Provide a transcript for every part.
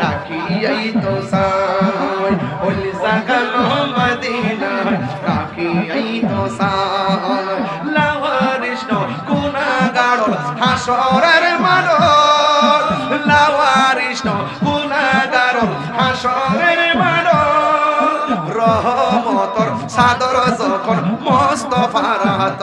রাখিয়াই তো সাই ওই জাগানো মদিনা। রাখিয়াই তো সাই লাওয়ারিষ্ণ গুনাগার হাসরের মানব লাওয়ারিষ্ণ গুনাগার হাসরের মানব রহমতর সাদর যখন মোস্তফার হাত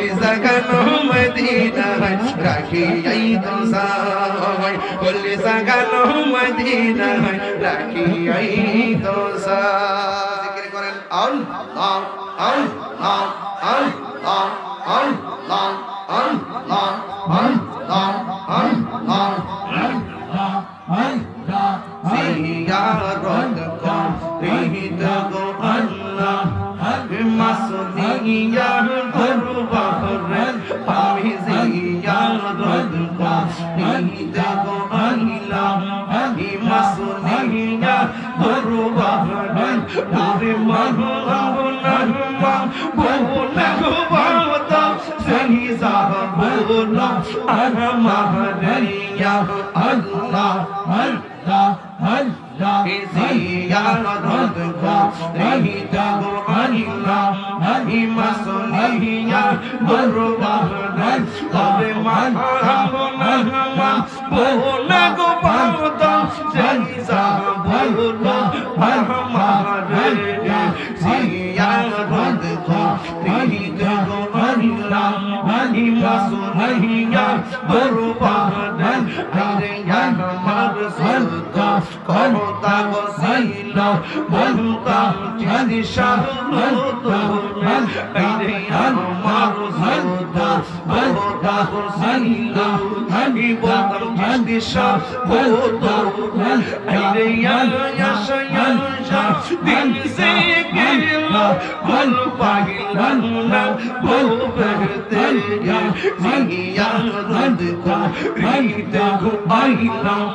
রাখিয়াই তো সাই হলি জাগানো মদিনায় রাখিয়াই সাই জিকির করেন আল্লাহ আল্লাহ আল্লাহ আল্লাহ আল্লাহ আল্লাহ মাসুদিয়া দরবারে ওরে মহলা বহুলা গো বাতা সেই যাব আমারিয়া আল্লাহ আল্লাহ আল্লাহ জিয়ারত করিদ গো আল্লাহ মাসুদিয়া দরবারে ওরে মহলা বহুলা গো বাতা সেই যাব আমারিয়া জিয়ারত করিদ গো আল্লাহ মাসুদিয়া দরবারে আরে আমার সদকা করতা বসিল বলতা যদি শাহরুত আরে আমার সদকা বলতা বসিল আমি বলতাম যদি শাহরুত আরে ইয়া দিন সে গেল বল পাগিলাম না বল বহতে জিয়া রদ কো রিত গো আইলাম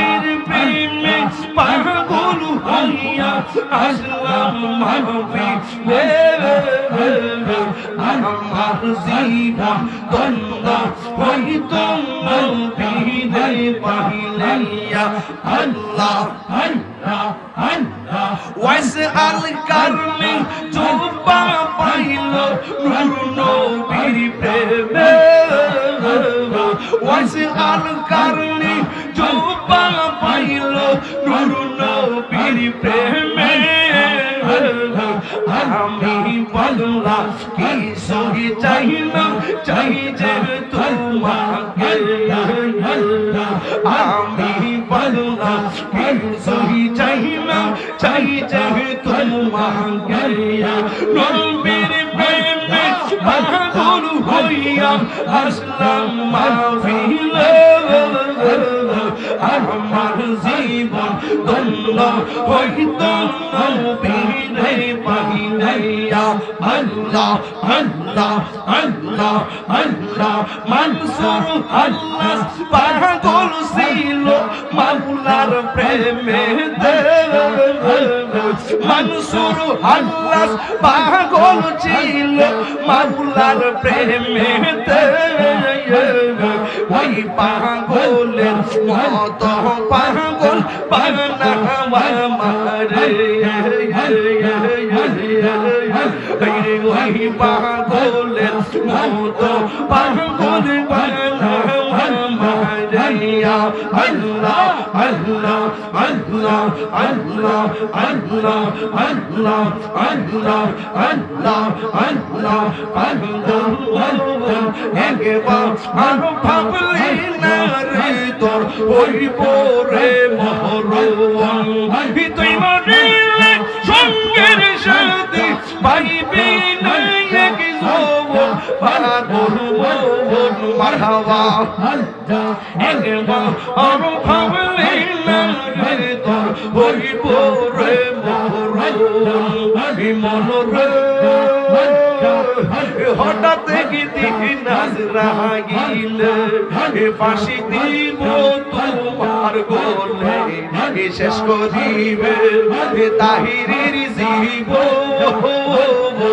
আসলাম মারফিনে আমার জীবন দ্বন্দ্ব হইত নবীরে পাহিলাইয়া আল্লাহ আল্লাহ আল্লাহ ওয়াইস আল কারণে চোপা পাইল নূর বললাম কি সহি চাই না চাই যে তোমাকে আমি বললাম কি সহি চাই না চাই যে তোমাকে নবীর প্রেমে পাগল হইয়া আসলাম মাহফিলে আমার জীবন দন্ড হইত নবীরে আল্লাহ আল্লাহ আল্লাহ আল্লাহ মানসুর আল্লাহ, পাগল ছিল মাওলার প্রেমে মানসুর আল্লাহ, পাগল ছিল মাওলার প্রেমে ওই পাগলের মত পাগল পাগনা মারে ওই পাগলের মত পাগল আল্লাহ আল্লাহ আল্লাহ আল্লাহ আল্লাহ আল্লাহ আল্লাহ আল্লাহ আল্লাহ আল্লাহ একবার ভাবলি না রে তোর ওই পরে মহরম তুই মরে সঙ্গের সাথে পাইবি না এক যৌবন পাগল মন মারহাবা একবার আরও ভাবলি রে তোর ওই পরে মহরম মনোরে হঠাৎ গিয়ে নাজ রাগিল ফাঁসি দিব তোমার গোলে শেষ করিবে তাহিরের জীব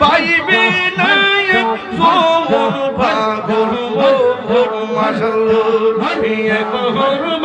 পাইবে না সোমন পাগল মোর মাশাল্লাহ এক হরম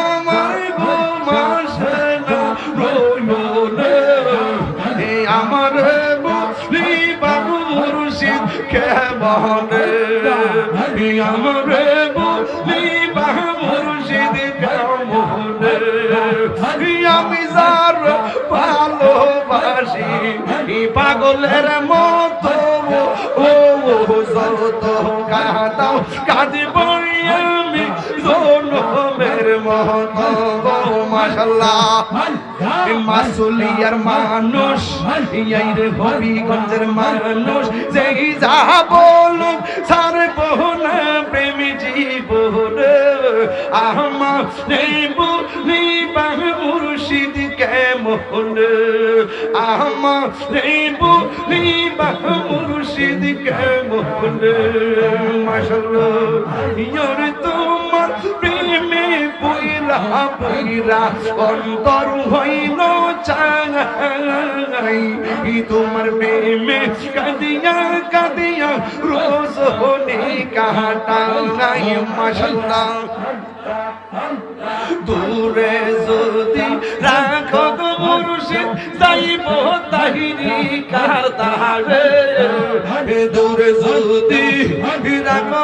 মুর্শিদ কেমনে এই আমার বলি বাবু মুর্শিদ কেমনে আমি যার ভালোবাসি পাগলের মতো, ও যত কাঁদাও কাঁদিব আমি জনমের মতো মাশাল্লাহ মাসুলিয়ার মানুষ এই রে হবিগঞ্জের মানুষ যেই যা বলুক সার বহুনা প্রেমী জীবন আহমা নেবু নিবাহ মুর্শিদ কেমন? আহমা নেবু নিবাহ মুর্শিদ কেমন? মাশাল্লাহ ইয়র পইলা পইরা অন্তর হইল চাই তোমার প্রেমে কাঁদিয়া কাঁদিয়া রোজ হনে কাটা নাই, মাশাল্লাহ। দূরে যদি রাখো গো মুর্শিদ, যাইব তাহিরি দূরে যদি রাখো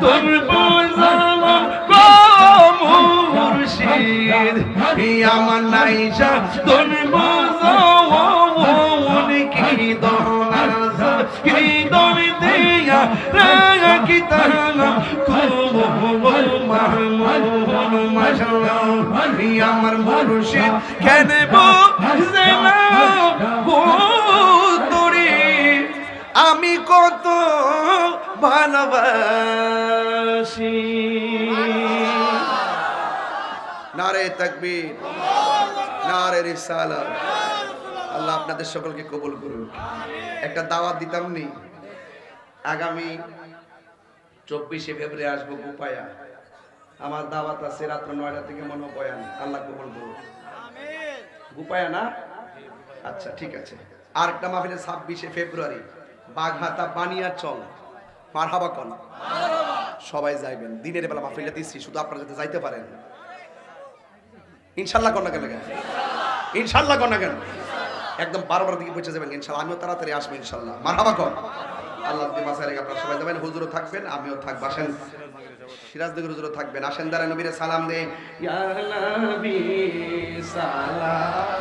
তোর বোঝালাম গো মুর্শিদ আমার নাইশা তোর বোঝাও কি দোনা কি দোনি দিয়া রাখি তাহালাম তোমার মাহমুদ মাশাল্লাহ আমার মুর্শিদ কেন বুঝে না আমি কত ভালোবাসি নারে তাকবীর, নারে রিসালাত। আল্লাহ আপনাদের সকলকে কবুল করুন একটা দাওয়াত দিতাম নি, আগামী চব্বিশে ফেব্রুয়ারি আসব গোপায়া আমার দাওয়াত আছে রাত্র নয়টা থেকে মনে বয়ান আল্লাহ কবুল করুন গোপায়া না? আচ্ছা ঠিক আছে। আর একটা ছাব্বিশে ফেব্রুয়ারি বাঘাতা বানিয়ার মারহাবা কন। সবাই যাইবেন। দিনের বেলা মাহফিলে দিচ্ছি শুধু আপনারা যাতে যাইতে পারেন। ইনশাল্লাহ কন্যা কেন কেন? ইনশাল্লাহ। কন্যা কেন? একদম বারবার দিকে পৌঁছে যাবেন ইনশাল্লাহ। আমিও তাড়াতাড়ি আসব ইনশাল্লাহ। মারহাবা কর। আল্লাহ আপনারা সবাই যাবেন হুজুরও থাকবেন আমিও থাকব। আসেন। সিরাজনগর হুজুরও থাকবেন। আসেন দ্বারা নবীরে সালাম দে সালাম।